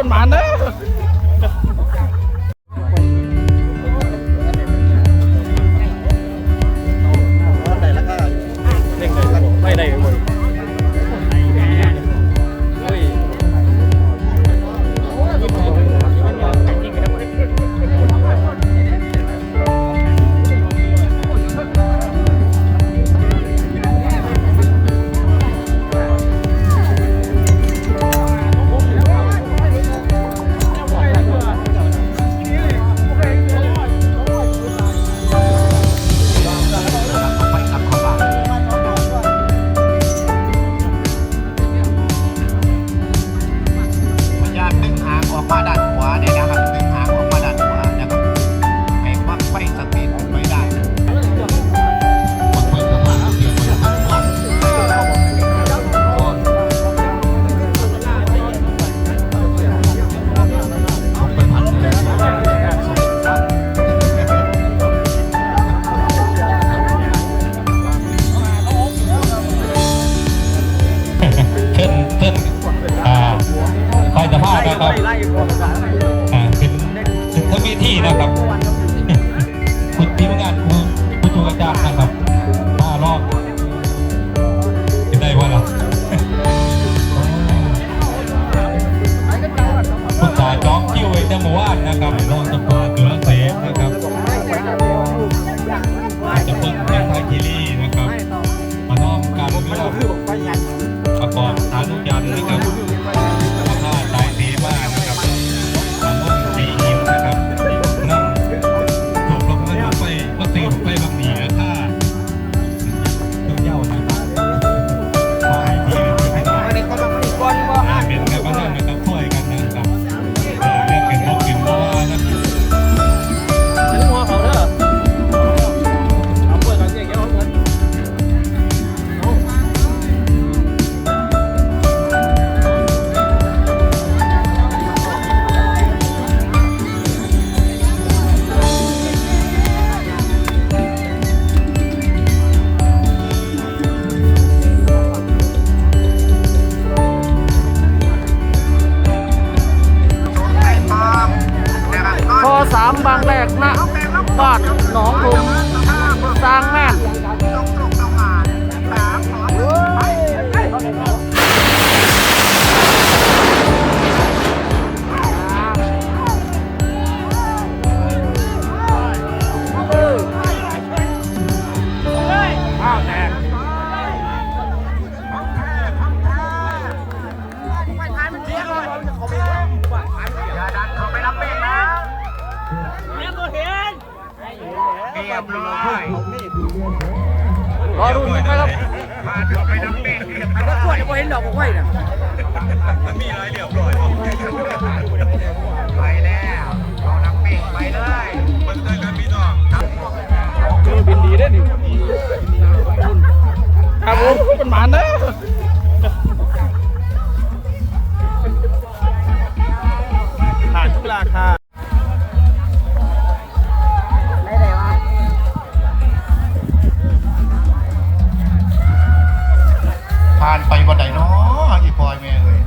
มันหมานนะไนะครับคุณทีมงานคุณผู้ช่วยอาจารย์นะครับมารอบเป็นได้บ่ล่ะคุณตาจ้องคิวไว้แต่เมื่อวานนะครับรองสภาจุลเสนนะครับจะพึ่งแห่งไทยคีรีนะครับ มาน้อมการเรื่องประกอบฐานุยันนะครับ สามบางแรกนะบ้านหนองลุมสร้างแม่น อยรอรุ่นไปครับมาเข้าไปรับเบรกเรียบร้อยขวดจะพอเห็นดอกบอกไว้นะมีอะไรเรียบร้อยไปแล้วเอานักเบรกไปเลยมันเจอกันพี่น้องคือบินดีได้ดิครับผมมันหมานนะานไปวันไหนเนาะอีพลอยแม่เลย